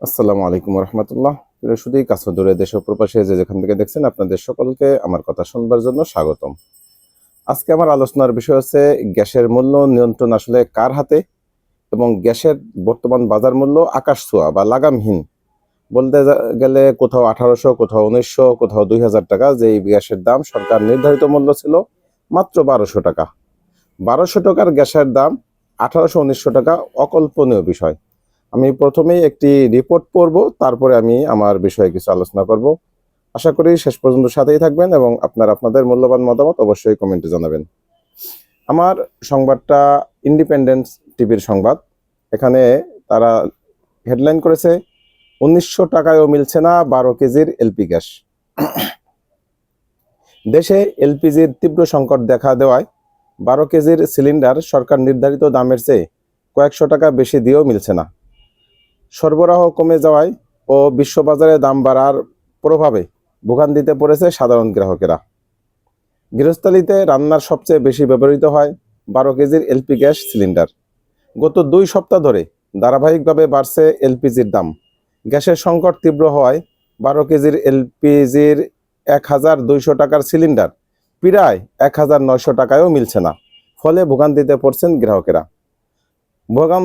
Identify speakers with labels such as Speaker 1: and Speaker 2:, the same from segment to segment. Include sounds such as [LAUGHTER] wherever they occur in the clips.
Speaker 1: আসসালামু আলাইকুম রহমতুল্লাহ। শুধুই কাছে দূরে, দেশ প্রবাসে যে যেখান থেকে দেখছেন, আপনাদের সকলকে আমার কথা শুনবার জন্য স্বাগতম। আজকে আমার আলোচনার বিষয় হচ্ছে গ্যাসের মূল্য নিয়ন্ত্রণ আসলে কার হাতে এবং গ্যাসের বর্তমান বাজার মূল্য আকাশ ছোঁয়া বা লাগামহীন। বলতে গেলে কোথাও আঠারোশো, কোথাও উনিশশো, কোথাও দুই হাজার টাকা যে এই গ্যাসের দাম সরকার নির্ধারিত মূল্য ছিল মাত্র বারোশো টাকা। বারোশো টাকার গ্যাসের দাম আঠারোশো, উনিশশো টাকা অকল্পনীয় বিষয়। আমি প্রথমেই একটি রিপোর্ট পড়ব, তারপরে আমি আমার বিষয়ে কিছু আলোচনা করব। আশা করি শেষ পর্যন্ত সাথেই থাকবেন এবং আপনার, আপনাদের মূল্যবান মতামত অবশ্যই কমেন্টে জানাবেন। আমার সংবাদটা ইন্ডিপেন্ডেন্স টিভির সংবাদ। এখানে তারা হেডলাইন করেছে, উনিশশো টাকায়ও মিলছে না বারো কেজির এলপি গ্যাস। দেশে এলপিজির তীব্র সংকট দেখা দেওয়ায় বারো কেজির সিলিন্ডার সরকার নির্ধারিত দামের চেয়ে কয়েকশো টাকা বেশি দিয়েও মিলছে না। সরবরাহ কমে যাওয়ায় ও বিশ্ববাজারে দাম বাড়ার প্রভাবে ভোগান্তিতে পড়েছে সাধারণ গ্রাহকেরা। গৃহস্থালিতে রান্নার সবচেয়ে বেশি ব্যবহৃত হয় বারো কেজির এলপি গ্যাস সিলিন্ডার। গত দুই সপ্তাহ ধরে ধারাবাহিকভাবে বাড়ছে এলপিজির দাম। গ্যাসের সংকট তীব্র হওয়ায় বারো কেজির এলপিজির এক হাজার দুইশো টাকার সিলিন্ডার প্রায় এক হাজার নয়শো টাকায়ও মিলছে না, ফলে ভোগান্তিতে পড়ছেন গ্রাহকেরা। ভোগান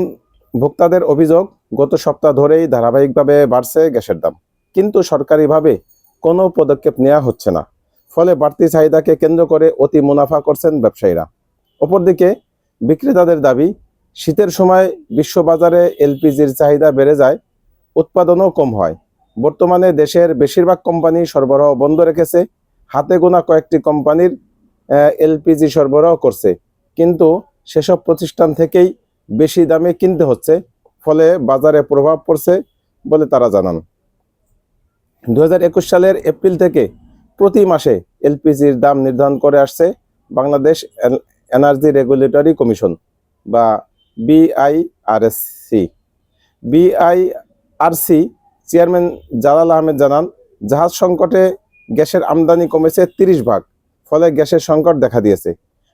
Speaker 1: ভোক্তাদের অভিযোগ গত সপ্তাহ ধরেই ধারাবাহিকভাবে বাড়ছে গ্যাসের দাম। কিন্তু সরকারিভাবে কোনো পদক্ষেপ নেওয়া হচ্ছে না। ফলে বাড়তি চাহিদাকে কেন্দ্র করে অতি মুনাফা করছেন ব্যবসায়ীরা। অপরদিকে বিক্রেতাদের দাবি, শীতের সময় বিশ্ববাজারে এলপিজির চাহিদা বেড়ে যায়, উৎপাদনও কম হয়। বর্তমানে দেশের বেশিরভাগ কোম্পানি সরবরাহ বন্ধ রেখেছে। হাতে গোনা কয়েকটি কোম্পানির এলপিজি সরবরাহ করছে। কিন্তু সেসব প্রতিষ্ঠান থেকেই বেশি দামে কিনতে হচ্ছে। ফলে বাজারে প্রভাব পড়ছে বলে তারা জানান। দুহাজার একুশ সালের এপ্রিল থেকে প্রতি মাসে এলপিজির দাম নির্ধারণ করে আসছে বাংলাদেশ এনার্জি রেগুলেটরি কমিশন বা BIRSC. BIRC chairman Jalal Ahmed জানান, জাহাজ সংকটে গ্যাসের আমদানি কমেছে তিরিশ ভাগ, ফলে গ্যাসের সংকট দেখা দিয়েছে।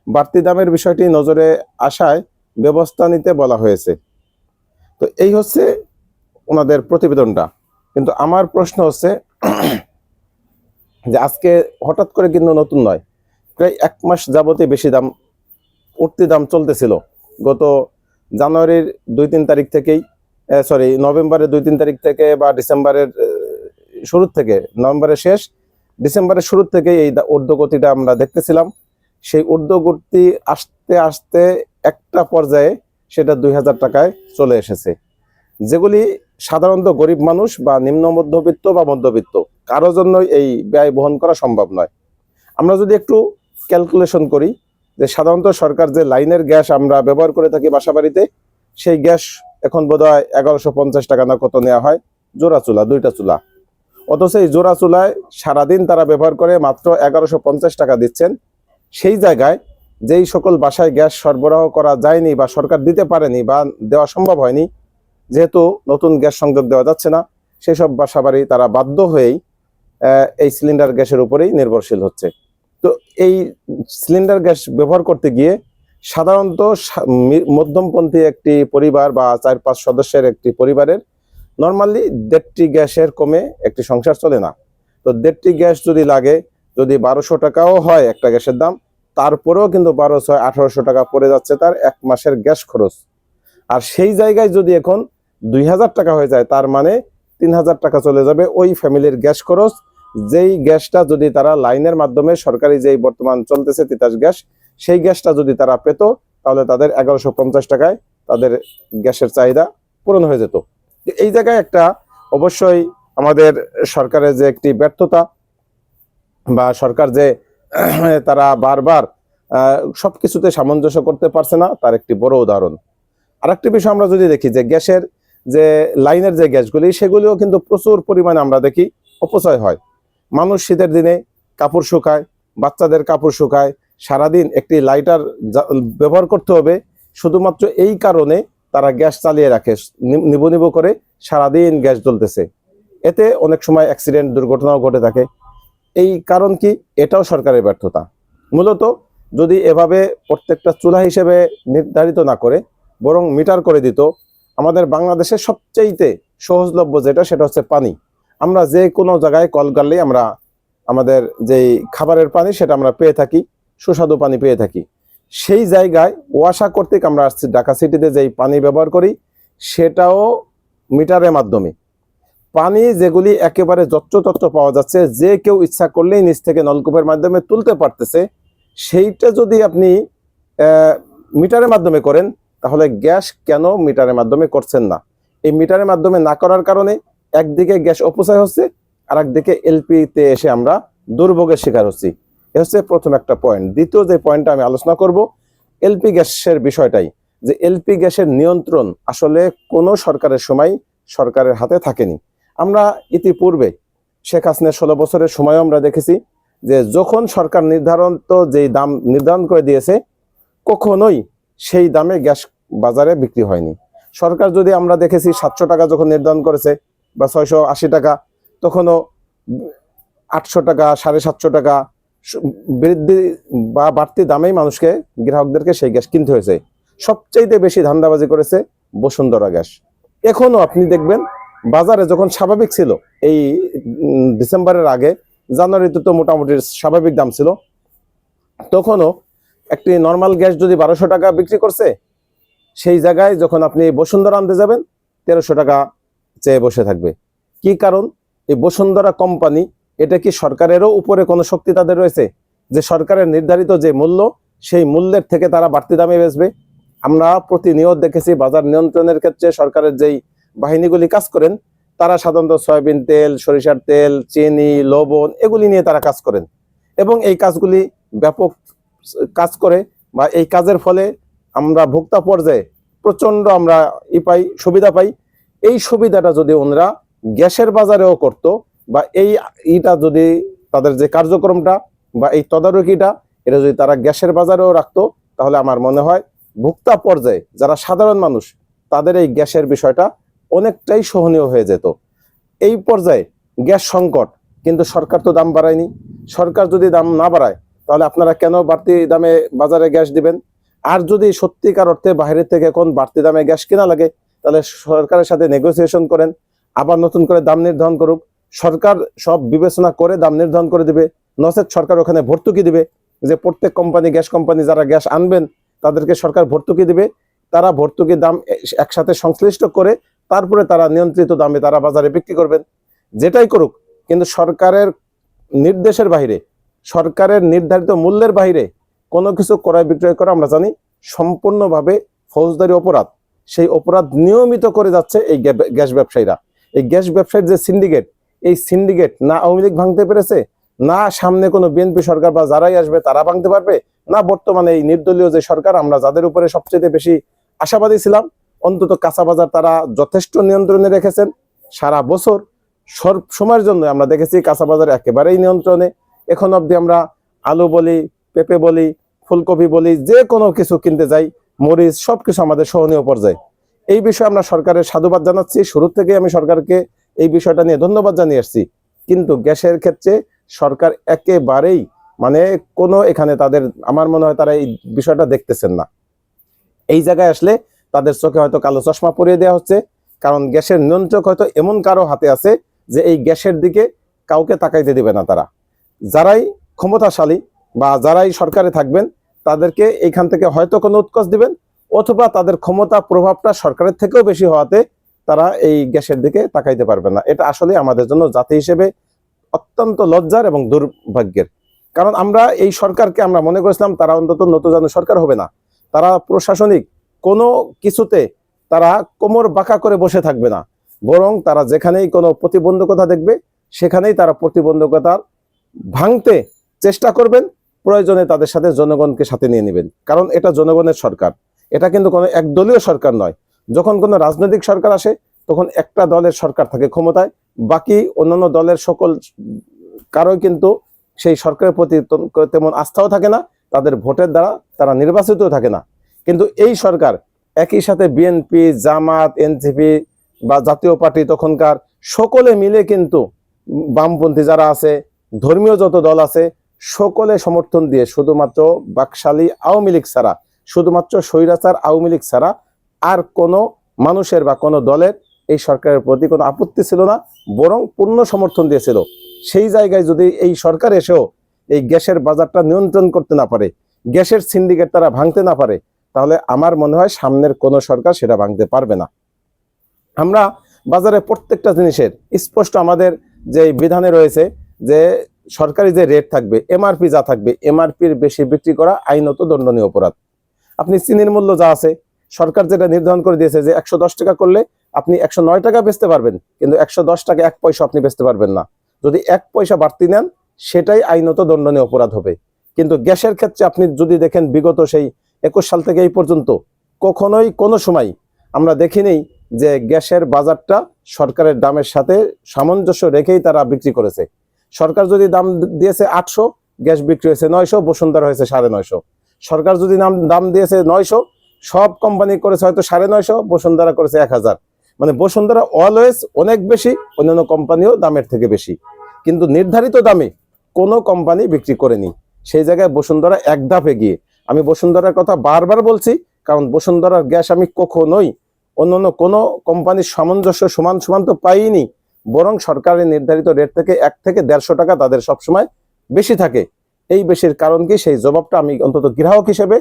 Speaker 1: বাড়তি দামের বিষয়টি নজরে আসায় ব্যবস্থা নিতে বলা হয়েছে। এই হচ্ছে ওনাদের প্রতিবেদনটা। কিন্তু আমার প্রশ্ন হচ্ছে যে আজকে হঠাৎ করে কিন্তু নতুন নয়। প্রায় এক মাস যাবতে বেশি দাম, উঠতি দাম চলতেছিল। গত জানুয়ারির দুই তিন তারিখ থেকেই সরি নভেম্বরের দুই তিন তারিখ থেকে বা ডিসেম্বরের শুরুর থেকে, নভেম্বরের শেষ, ডিসেম্বরের শুরুর থেকেই এই ঊর্ধ্বগতিটা আমরা দেখতেছিলাম। সেই ঊর্ধ্বগতি আসতে আসতে একটা পর্যায়ে সেটা দুই হাজার টাকায় চলে এসেছে। যেগুলি সাধারণত গরিব মানুষ বা নিম্ন মধ্যবিত্ত বা মধ্যবিত্ত, কারও জন্যই এই ব্যয় বহন করা সম্ভব নয়। আমরা যদি একটু ক্যালকুলেশন করি যে সাধারণত সরকার যে লাইনের গ্যাস আমরা ব্যবহার করে থাকি বাসাবাড়িতে, সেই গ্যাস এখন বোধ হয় এগারোশো পঞ্চাশ টাকা না কত নেওয়া হয় জোড়া চুলা, দুইটা চুলা। অথচ এই জোড়া চুলায় সারাদিন তারা ব্যবহার করে মাত্র এগারোশো পঞ্চাশ টাকা দিচ্ছেন। সেই জায়গায় যেই সকল বাসায় গ্যাস সরবরাহ করা যায়নি বা সরকার দিতে পারেনি বা দেওয়া সম্ভব হয়নি যেহেতু নতুন গ্যাস সংযোগ দেওয়া যাচ্ছে না সেই সব বাসাবাড়ি তারা বাধ্য হয়েই এই সিলিন্ডার গ্যাসের উপরেই নির্ভরশীল হচ্ছে। তো এই সিলিন্ডার গ্যাস ব্যবহার করতে গিয়ে সাধারণত মধ্যমপন্থী একটি পরিবার বা চার পাঁচ সদস্যের একটি পরিবারের নর্মালি দেড়টি গ্যাসের কমে একটি সংসার চলে না। তো দেড়টি গ্যাস যদি লাগে, যদি বারোশো টাকাও হয় একটা গ্যাসের দাম, তারপরেও কিন্তু বারো ছয় আঠারোশো টাকা পড়ে যাচ্ছে তার এক মাসের গ্যাস খরচ। আর সেই জায়গায় যদি এখন দুই হাজার টাকা হয়ে যায় তার মানে তিন হাজার টাকা চলে যাবে ওই ফ্যামিলির গ্যাস খরচ। যেই গ্যাসটা যদি তারা লাইনের মাধ্যমে সরকারি যেই বর্তমান চলতেছে তিতাস গ্যাস সেই গ্যাসটা যদি তারা পেত তাহলে তাদের এগারোশো পঞ্চাশ টাকায় তাদের গ্যাসের চাহিদা পূরণ হয়ে যেত। এই জায়গায় একটা অবশ্যই আমাদের সরকারের যে একটি ব্যর্থতা বা সরকার যে [CLEARS THROAT] তারা বারবার আহ, সবকিছুতে সামঞ্জস্য করতে পারছে না তার একটি বড় উদাহরণ। আরেকটি বিষয় আমরা যদি দেখি যে গ্যাসের যে লাইনের যে গ্যাসগুলি, সেগুলিও কিন্তু প্রচুর পরিমাণে আমরা দেখি অপচয় হয়। মানুষ শীতের দিনে কাপড় শুকায়, বাচ্চাদের কাপড় শুকায়, সারাদিন একটি লাইটার ব্যবহার করতে হবে। শুধুমাত্র এই কারণে তারা গ্যাস চালিয়ে রাখে নিবু নিবু করে সারাদিন গ্যাস জ্বলতেছে। এতে অনেক সময় অ্যাক্সিডেন্ট, দুর্ঘটনাও ঘটে থাকে। এই কারণ কি? এটাও সরকারের ব্যর্থতা। মূলত যদি এভাবে প্রত্যেকটা চুলা হিসেবে নির্ধারিত না করে, বরং মিটার করে দিত আমাদের বাংলাদেশের সবচেয়েতে সহজলভ্য যেটা, সেটা হচ্ছে পানি। আমরা যে কোনো জায়গায় কল গাড়লেই আমরা আমাদের যেই খাবারের পানি, সেটা আমরা পেয়ে থাকি, সুস্বাদু পানি পেয়ে থাকি। সেই জায়গায় ওয়াসা কর্তৃক আমরা আসছি, ঢাকা সিটিতে যেই পানি ব্যবহার করি, সেটাও মিটারের মাধ্যমে। পানি যেগুলি একেবারে যত্রতত্র পাওয়া যাচ্ছে, যে কেউ ইচ্ছা করলেই নিচ থেকে নলকূপের মাধ্যমে তুলতে পারতেছে, সেইটা যদি আপনি মিটারের মাধ্যমে করেন তাহলে গ্যাস কেন মিটারের মাধ্যমে করছেন না? এই মিটারের মাধ্যমে না করার কারণে একদিকে গ্যাস অপচয় হচ্ছে আর একদিকে এলপিতে এসে আমরা দুর্ভোগের শিকার হচ্ছি। এ হচ্ছে প্রথম একটা পয়েন্ট দ্বিতীয় যে পয়েন্টটা আমি আলোচনা করব, এলপি গ্যাসের বিষয়টাই, যে এলপি গ্যাসের নিয়ন্ত্রণ আসলে কোনো সরকারের সময় সরকারের হাতে থাকেনি। আমরা ইতিপূর্বে শেখ হাসিনার ষোলো বছরের সময় আমরা দেখেছি যে যখন সরকার নির্ধারণ তো যেই দাম নির্ধারণ করে দিয়েছে, কখনোই সেই দামে গ্যাস বাজারে বিক্রি হয়নি। সরকার যদি আমরা দেখেছি সাতশো টাকা যখন নির্ধারণ করেছে বা ছয়শো আশি টাকা, তখনও আটশো টাকা, সাড়ে সাতশো টাকা বৃদ্ধি বা বাড়তি দামেই মানুষকে, গ্রাহকদেরকে সেই গ্যাস কিনতে হয়েছে। সবচাইতে বেশি ধান্দাবাজি করেছে বসুন্ধরা গ্যাস। এখনও আপনি দেখবেন বাজারে যখন স্বাভাবিক ছিল, এই ডিসেম্বরের আগে, জানুয়ারিতে তো মোটামুটি স্বাভাবিক দাম ছিল, তখনও একটি নর্মাল গ্যাস যদি বারোশো টাকা বিক্রি করছে, সেই জায়গায় যখন আপনি বসুন্ধরা আনতে যাবেন, তেরোশো টাকা চেয়ে বসে থাকবে। কি কারণ? এই বসুন্ধরা কোম্পানি এটা কি সরকারেরও উপরে কোনো শক্তি তাদের রয়েছে? যে সরকারের নির্ধারিত যে মূল্য, সেই মূল্যের থেকে তারা বাড়তি দামে বেচবে। আমরা প্রতিনিয়ত দেখেছি বাজার নিয়ন্ত্রণের ক্ষেত্রে সরকারের যেই বাহিনীগুলি কাজ করেন, তারা সাধারণত সয়াবিন তেল, সরিষার তেল, চিনি, লবণ, এগুলি নিয়ে তারা কাজ করেন। এবং এই কাজগুলি ব্যাপক কাজ করে বা এই কাজের ফলে আমরা ভোক্তা পর্যায়ে প্রচণ্ড আমরা ই পাই, সুবিধা পাই। এই সুবিধাটা যদি ওনারা গ্যাসের বাজারেও করত বা এই ইটা যদি তাদের যে কার্যক্রমটা বা এই তদারকিটা, এটা যদি তারা গ্যাসের বাজারেও রাখতো, তাহলে আমার মনে হয় ভোক্তা পর্যায়ে যারা সাধারণ মানুষ, তাদের এই গ্যাসের বিষয়টা অনেকটাই সহনীয় হয়ে যেত। এই পর্যায়ে গ্যাস সংকট, কিন্তু সরকার তো দাম বাড়ায়নি। সরকার যদি দাম না বাড়ায় তাহলে আপনারা কেন বাড়তি দামে বাজারে গ্যাস দিবেন? আর যদি সত্যিকার অর্থে বাইরে থেকে এখন বাড়তি দামে গ্যাস কেনা লাগে, তাহলে সরকারের সাথে নেগোসিয়েশন করেন, আবার নতুন করে দাম নির্ধারণ করুক। সরকার সব বিবেচনা করে দাম নির্ধারণ করে দিবে। নচেত সরকার ওখানে ভর্তুকি দিবে যে প্রত্যেক কোম্পানি গ্যাস কোম্পানি যারা গ্যাস আনবেন, তাদেরকে সরকার ভর্তুকি দিবে। তারা ভর্তুকির দাম একসাথে সংশ্লিষ্ট করে, তারপরে তারা নিয়ন্ত্রিত দামে তারা বাজারে বিক্রি করবেন। যেটাই করুক, কিন্তু সরকারের নির্দেশের বাইরে সরকারের নির্ধারিত মূল্যের বাইরে কোনো কিছু ক্রয় বিক্রয় করা আমরা জানি সম্পূর্ণভাবে ফৌজদারি অপরাধ। সেই অপরাধ নিয়মিত করে যাচ্ছে এই গ্যা- গ্যাস ব্যবসায়ীরা। এই গ্যাস ব্যবসায়ীর যে সিন্ডিকেট, এই সিন্ডিকেট না আওয়ামী লীগ ভাঙতে পেরেছে, না সামনে কোনো বিএনপি সরকার বা যারাই আসবে তারা ভাঙতে পারবে, না বর্তমানে এই নির্দলীয় যে সরকার, আমরা যাদের উপরে সবচেয়ে বেশি আশাবাদী ছিলাম, অন্তত কাঁচা বাজার তারা যথেষ্ট নিয়ন্ত্রণে রেখেছেন। সারা বছর সব সময়ের জন্য আমরা দেখেছি কাঁচা বাজার একেবারেই নিয়ন্ত্রণে। এখন অবধি আমরা আলু বলি, পেঁপে বলি, ফুলকপি বলি, যে কোনো কিছু কিনতে যাই, মরিচ, সবকিছু আমাদের সহনীয় পর্যায়ে। এই বিষয়ে আমরা সরকারের সাধুবাদ জানাচ্ছি। শুরু থেকে আমি সরকারকে এই বিষয়টা নিয়ে ধন্যবাদ জানিয়ে আসছি। কিন্তু গ্যাসের ক্ষেত্রে সরকার একেবারেই মানে কোনো এখানে তাদের, আমার মনে হয় তারা এই বিষয়টা দেখতেছেন না। এই জায়গায় আসলে তাদের চোখে হয়তো কালো চশমা পরিয়ে দেওয়া হচ্ছে, কারণ গ্যাসের নিয়ন্ত্রক হয়তো এমন কারও হাতে আছে যে এই গ্যাসের দিকে কাউকে তাকাইতে দিবে না তারা। যারাই ক্ষমতাশালী বা যারাই সরকারে থাকবেন, তাদেরকে এইখান থেকে হয়তো কোনো উৎকোচ দিবেন, অথবা তাদের ক্ষমতা প্রভাবটা সরকারের থেকেও বেশি হওয়াতে তারা এই গ্যাসের দিকে তাকাইতে পারবে না। এটা আসলে আমাদের জন্য জাতি হিসেবে অত্যন্ত লজ্জার এবং দুর্ভাগ্যের। কারণ আমরা এই সরকারকে আমরা মনে করেছিলাম, তারা অন্তত নতুন সরকার হবে না। তারা প্রশাসনিক কোনো কিছুতে তারা কোমর বাঁকা করে বসে থাকবে না। বরং তারা যেখানেই কোনো প্রতিবন্ধকতা দেখবে, সেখানেই তারা প্রতিবন্ধকতা ভাঙতে চেষ্টা করবেন, প্রয়োজনে তাদের সাথে জনগণকে সাথে নিয়ে নেবেন। কারণ এটা জনগণের সরকার। এটা কিন্তু কোনো একদলীয় সরকার নয়। যখন কোনো রাজনৈতিক সরকার আসে, তখন একটা দলের সরকার থাকে ক্ষমতায়, বাকি অন্যান্য দলের সকল কারোই কিন্তু সেই সরকারের প্রতি তেমন আস্থাও থাকে না, তাদের ভোটের দ্বারা তারা নির্বাচিতও থাকে না। কিন্তু এই সরকার একই সাথে বিএনপি, জামাত, এনসিপি বা জাতীয় পার্টি তখনকার সকলে মিলে কিন্তু বামপন্থী যারা আছে ধর্মীয় যত দল আছে, সকলে সমর্থন দিয়ে শুধুমাত্র বাকশালী আওয়ামী লীগ ছাড়া, শুধুমাত্র স্বৈরাচার আওয়ামী লীগ ছাড়া আর কোনো মানুষের বা কোনো দলের এই সরকারের প্রতি কোনো আপত্তি ছিল না, বরং পূর্ণ সমর্থন দিয়েছিল। সেই জায়গায় যদি এই সরকার এসেও এই গ্যাসের বাজারটা নিয়ন্ত্রণ করতে না পারে, গ্যাসের সিন্ডিকেট তারা ভাঙতে না পারে, তাহলে আমার মনে হয় সামনের কোনো সরকার সেটা ভাঙতে পারবে না। আমরা বাজারে প্রত্যেকটা জিনিসের স্পষ্ট আমাদের যে বিধানে রয়েছে যে সরকারি যে রেট থাকবে এমআরপি যা থাকবে এমআরপির বেশি বিক্রি করা আইনত দণ্ডনীয় অপরাধ। আপনি চিনির মূল্য যা আছে, সরকার যেটা নির্ধারণ করে দিয়েছে যে একশো দশ টাকা করলে আপনি একশো নয় টাকা বেচতে পারবেন, কিন্তু একশো দশ টাকা এক পয়সা আপনি বেচতে পারবেন না। যদি এক পয়সা বাড়তি নেন, সেটাই আইনত দণ্ডনীয় অপরাধ হবে। কিন্তু গ্যাসের ক্ষেত্রে আপনি যদি দেখেন বিগত সেই একুশ সাল থেকে এই পর্যন্ত কখনোই কোনো সময় আমরা দেখিনি যে গ্যাসের বাজারটা সরকারের দামের সাথে সামঞ্জস্য রেখেই তারা বিক্রি করেছে। সরকার যদি দাম দিয়েছে আটশো, গ্যাস বিক্রি হয়েছে নয়শো, বসুন্ধরা হয়েছে সাড়ে নয়শো। সরকার যদি নাম দাম দিয়েছে নয়শো, সব কোম্পানি করেছে হয়তো সাড়ে নয়শো, বসুন্ধরা করেছে এক হাজার। মানে বসুন্ধরা অলওয়েজ অনেক বেশি, অন্যান্য কোম্পানিও দামের থেকে বেশি। কিন্তু নির্ধারিত দামে কোনো কোম্পানি বিক্রি করেনি। সেই জায়গায় বসুন্ধরা এক ধাপে গিয়ে আমি বসুন্ধরার কথা বারবার বলছি, কারণ বসুন্ধরার গ্যাস আমি কখনোই অন্যান্য কোনো কোম্পানির সামঞ্জস্য সমান সমান তো পাইনি। বরং সরকারের নির্ধারিত রেট থেকে এক থেকে দেড়শো টাকা তাদের সবসময় বেশি থাকে। এই বেশির কারণ কি? সেই জবাবটা আমি অন্তত গ্রাহক হিসেবে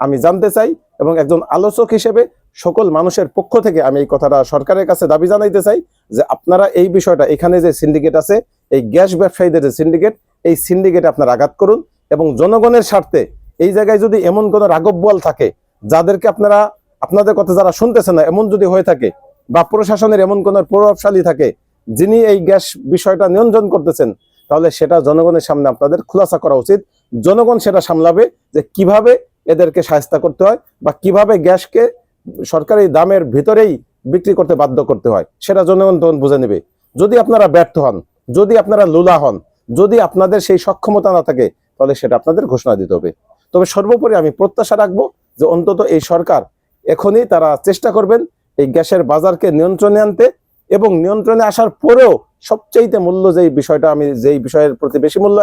Speaker 1: আমি জানতে চাই এবং একজন আলোচক হিসেবে সকল মানুষের পক্ষ থেকে আমি এই কথাটা সরকারের কাছে দাবি জানাইতে চাই যে আপনারা এই বিষয়টা, এখানে যে সিন্ডিকেট আছে, এই গ্যাস ব্যবসায়ীদের যে সিন্ডিকেট এই সিন্ডিকেটে আপনারা আঘাত করুন এবং জনগণের স্বার্থে এই জায়গায় যদি এমন কোনো রাগব বল থাকে, যাদেরকে আপনারা, আপনাদের কথা যারা শুনতেছেন না, এমন যদি হয়ে থাকে বা প্রশাসনের এমন কোন প্রভাবশালী থাকে যিনি এই গ্যাস বিষয়টা নিয়ন্ত্রণ করতেছেন, তাহলে সেটা জনগণের সামনে আপনাদের খুলাসা করা উচিত। জনগণ সেটা সামলাবে যে কীভাবে এদেরকে সাহায্য করতে হয় বা কীভাবে গ্যাসকে সরকারি দামের ভিতরেই বিক্রি করতে বাধ্য করতে হয়, সেটা জনগণ তখন বুঝে নেবে। যদি আপনারা ব্যর্থ হন, যদি আপনারা লুলা হন, যদি আপনাদের সেই সক্ষমতা না থাকে, তাহলে সেটা আপনাদের ঘোষণা দিতে হবে। তবে সর্বোপরি আমি প্রত্যাশা রাখব যে অন্তত এই সরকার এখনই তারা চেষ্টা করবেন এই গ্যাসের বাজারকে নিয়ন্ত্রণে আনতে এবং নিয়ন্ত্রণে আসার পরেও সবচাইতে মূল্য যেই বিষয়টা আমি যেই বিষয়ের প্রতি বেশি মূল্য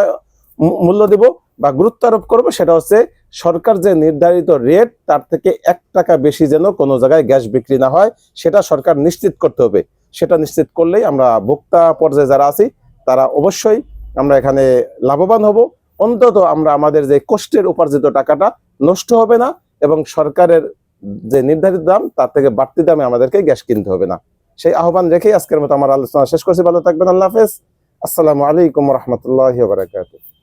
Speaker 1: মূল্য দিব বা গুরুত্ব আরোপ করব সেটা হচ্ছে সরকার যে নির্ধারিত রেট তার থেকে এক টাকা বেশি যেন কোনো জায়গায় গ্যাস বিক্রি না হয়, সেটা সরকার নিশ্চিত করতে হবে। সেটা নিশ্চিত করলেই আমরা ভোক্তা পর্যায়ে যারা আছি, তারা অবশ্যই আমরা এখানে লাভবান হব। অন্তত আমরা আমাদের যে কষ্টের উপার্জিত টাকাটা নষ্ট হবে না এবং সরকারের যে নির্ধারিত দাম, তার থেকে বাড়তি দামে আমাদেরকে গ্যাস কিনতে হবে না। সেই আহ্বান রেখেই আজকের মতো আমার আলোচনা শেষ করছি। ভালো থাকবেন, আল্লাহ হাফেজ। আসসালামু আলাইকুম রহমতুল্লাহ বারাকাতুহ।